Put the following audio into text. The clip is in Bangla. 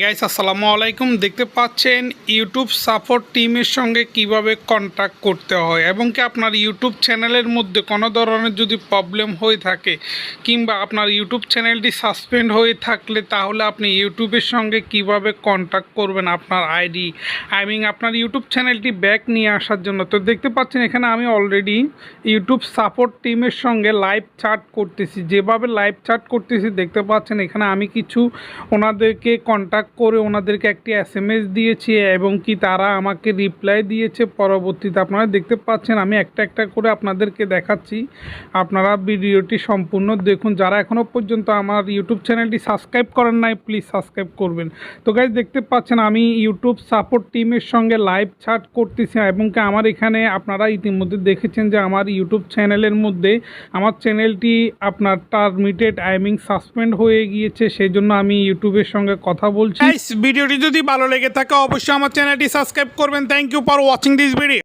গাইস আসসালামু আলাইকুম। দেখতে পাচ্ছেন ইউটিউব সাপোর্ট টিমের সঙ্গে কীভাবে কন্ট্যাক্ট করতে হয় এবং কি আপনার ইউটিউব চ্যানেলের মধ্যে কোনো ধরনের যদি প্রবলেম হয়ে থাকে কিংবা আপনার ইউটিউব চ্যানেলটি সাসপেন্ড হয়ে থাকলে তাহলে আপনি ইউটিউবের সঙ্গে কীভাবে কন্ট্যাক্ট করবেন আপনার আইডি আই মিন আপনার ইউটিউব চ্যানেলটি ব্যাক নিয়ে আসার জন্য। তো দেখতে পাচ্ছেন এখানে আমি অলরেডি ইউটিউব সাপোর্ট টিমের সঙ্গে লাইভ চ্যাট করতেছি। যেভাবে লাইভ চ্যাট করতেছি, দেখতে পাচ্ছেন এখানে আমি কিছু ওনাদেরকে কন্ট্যাক্ট করে ওনাদেরকে একটি এস এম এস দিয়েছি এবং কি তারা আমাকে রিপ্লাই দিয়েছে। পরবর্তীতে আপনারা দেখতে পাচ্ছেন, আমি একটা একটা করে আপনাদেরকে দেখাচ্ছি। আপনারা ভিডিওটি সম্পূর্ণ দেখুন। যারা এখনও পর্যন্ত আমার ইউটিউব চ্যানেলটি সাবস্ক্রাইব করেন নাই প্লিজ সাবস্ক্রাইব করবেন। তো গাইজ দেখতে পাচ্ছেন, আমি ইউটিউব সাপোর্ট টিমের সঙ্গে লাইভ চ্যাট করতেছি এবং কি আমার এখানে আপনারা ইতিমধ্যে দেখেছেন যে আমার ইউটিউব চ্যানেলের মধ্যে আমার চ্যানেলটি আপনার টার্মিটেড আই মিন সাসপেন্ড হয়ে গিয়েছে। সেই জন্য আমি ইউটিউবের সঙ্গে কথা বলছি। ভিডিওটি যদি ভালো লেগে থাকে, অবশ্যই আমার চ্যানেলটি সাবস্ক্রাইব করবেন। Thank you for watching this video